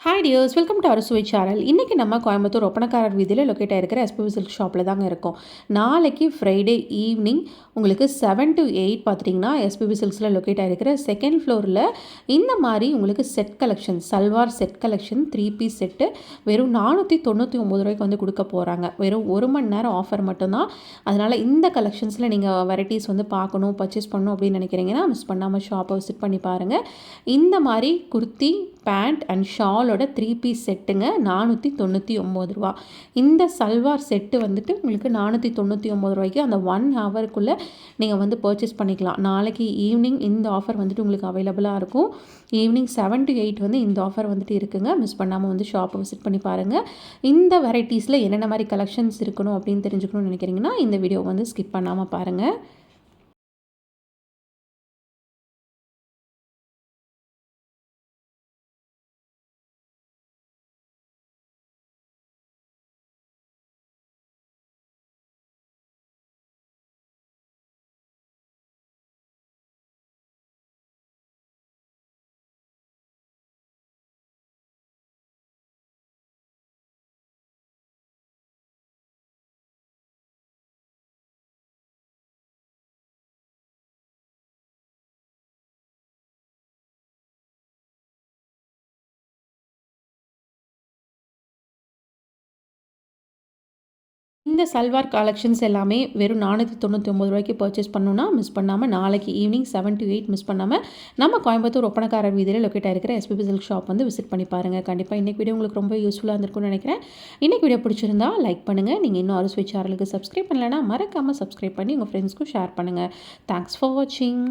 Hi dears welcome to அரசுவை channel இன்றைக்கி நம்ம கோயம்புத்தூர் ஒப்பனக்காரர் வீதியில் லொக்கேட் ஆகிருக்கிற எஸ்பிபி சில்க் ஷாப்பில் தாங்க இருக்கோம். நாளைக்கு ஃப்ரைடே ஈவினிங் உங்களுக்கு செவன் டு எயிட் பார்த்துட்டிங்கன்னா எஸ்பிபி சில்க்ஸில் லொக்கேட் ஆகிருக்கிற செகண்ட் ஃப்ளோரில் இந்த மாதிரி உங்களுக்கு set collection salwar set collection three piece set வெறும் நானூற்றி தொண்ணூற்றி ஒம்பது ரூபாய்க்கு வந்து கொடுக்க போகிறாங்க வெறும் ஒரு மணி நேரம் ஆஃபர் மட்டும்தான். அதனால் இந்த கலெக்ஷன்ஸில் நீங்கள் வெரைட்டிஸ் வந்து பார்க்கணும் பர்ச்சேஸ் பண்ணணும் அப்படின்னு நினைக்கிறீங்கன்னா மிஸ் பண்ணாமல் ஷாப்பை விசிட் பண்ணி பாருங்கள் இந்த மாதிரி குர்த்தி பேண்ட் அண்ட் ஷாலோட த்ரீ பீஸ் செட்டுங்க நானூற்றி தொண்ணூற்றி ஒம்பது ரூபா. இந்த சல்வார் செட்டு வந்துட்டு உங்களுக்கு நானூற்றி தொண்ணூற்றி ஒம்பது ரூபாய்க்கு அந்த ஒன் ஹவருக்குள்ளே நீங்கள் வந்து பர்ச்சேஸ் பண்ணிக்கலாம். நாளைக்கு ஈவினிங் இந்த ஆஃபர் வந்துட்டு உங்களுக்கு அவைலபிளாக இருக்கும். ஈவினிங் செவன் டு எயிட் வந்து இந்த ஆஃபர் வந்துட்டு இருக்குங்க. மிஸ் பண்ணாமல் வந்து ஷாப்பை விசிட் பண்ணி பாருங்கள் இந்த வெரைட்டிஸில் என்னென்ன மாதிரி கலெக்ஷன்ஸ் இருக்கணும் அப்படின்னு தெரிஞ்சுக்கணும்னு நினைக்கிறீங்கன்னா இந்த வீடியோ வந்து ஸ்கிப் பண்ணாமல் பாருங்கள் இந்த சல்வார் கலெக்ஷன்ஸ் எல்லாமே வெறும் நானூற்றி தொண்ணூற்றி ஒம்பது ரூபாய்க்கு பர்ச்சேஸ் பண்ணணும்னா மிஸ் பண்ணாமல் நாளைக்கு evening seven to eight miss பண்ணாமல் நம்ம கோயம்புத்தூர் ஒப்பனக்காரர் வீதியில் லொக்கேட் ஆகிருக்கிற எஸ்பிபி சில்க் ஷாப் வந்து விசிட் பண்ணி பாருங்கள் கண்டிப்பாக இன்றைக்கி வீடியோ உங்களுக்கு ரொம்ப யூஸ்ஃபுல்லாக இருந்திருக்கும்னு நினைக்கிறேன். இன்றைக்கி வீடியோ பிடிச்சிருந்தா லைக் பண்ணுங்கள் நீங்கள் இன்னும் அறுசுவை சேனலுக்கு சப்ஸ்கிரைப் பண்ணலைன்னா மறக்காமல் சப்ஸ்கிரைப் பண்ணி உங்கள் ஃப்ரெண்ட்ஸ்க்கும் ஷேர் பண்ணுங்கள் தேங்க்ஸ் ஃபார் வாட்சிங்